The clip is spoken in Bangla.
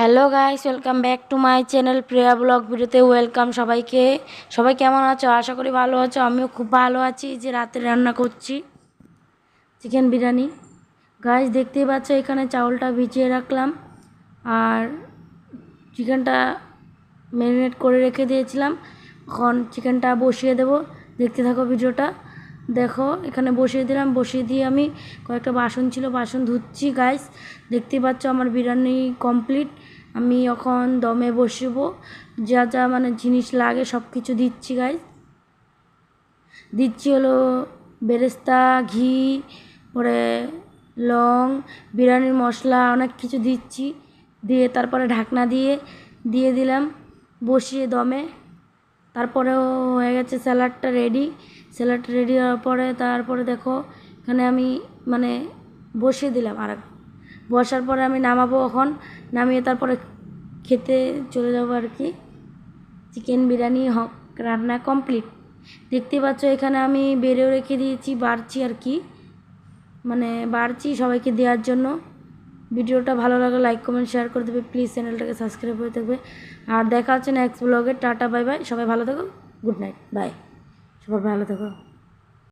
Hello guys welcome back to my channel Priya vlog ভিডিওতে ওয়েলকাম সবাইকে। সবাই কেমন আছো? আশা করি ভালো আছো, আমিও খুব ভালো আছি। যে রাতে রান্না করছি চিকেন বিরিয়ানি। গাইস দেখতেই পাচ্ছ, এখানে চাউলটা ভিজিয়ে রাখলাম। আর চিকেনটা ম্যারিনেট করে রেখে দিয়েছিলাম। এখন চিকেনটা বসিয়ে দেবো। দেখতে থাকো ভিডিওটা। দেখো, এখানে বসিয়ে দিলাম। বসিয়ে দিয়ে আমি কয়েকটা বাসন ছিল, বাসন ধুচ্ছি গাইস দেখতেই পাচ্ছ, আমার বিরিয়ানি কমপ্লিট আমি এখন দমে বসবো, যা যা মানে জিনিস লাগে সব কিছু দিচ্ছি গাইস দিচ্ছি হলো বেরেস্তা, ঘি, পরে লং, বিরিয়ানির মশলা, অনেক কিছু দিচ্ছি। দিয়ে তারপরে ঢাকনা দিয়ে দিয়ে দিলাম বসিয়ে দমে। তারপরেও হয়ে গেছে স্যালাডটা রেডি স্যালাডটা রেডি হওয়ার পরে তারপরে দেখো, এখানে আমি মানে বসিয়ে দিলাম আর বসার পরে আমি নামাবো এখন। নামিয়ে তারপরে খেতে চলে যাব আর কি। চিকেন বিরিয়ানি হক, রান্না কমপ্লিট দেখতে পাচ্ছ এখানে আমি বেড়েও রেখে দিয়েছি, বাড়ছি আর কি। মানে বাড়ছি সবাইকে দেওয়ার জন্য। ভিডিওটা ভালো লাগলে লাইক কমেন্ট শেয়ার করে দেবে। প্লিজ চ্যানেলটাকে সাবস্ক্রাইব করে থাকবে। আর দেখা হচ্ছে নেক্সট ব্লগে টাটা বাই বাই সবাই ভালো থেকো। গুড নাইট বাই সবাই ভালো থেকো।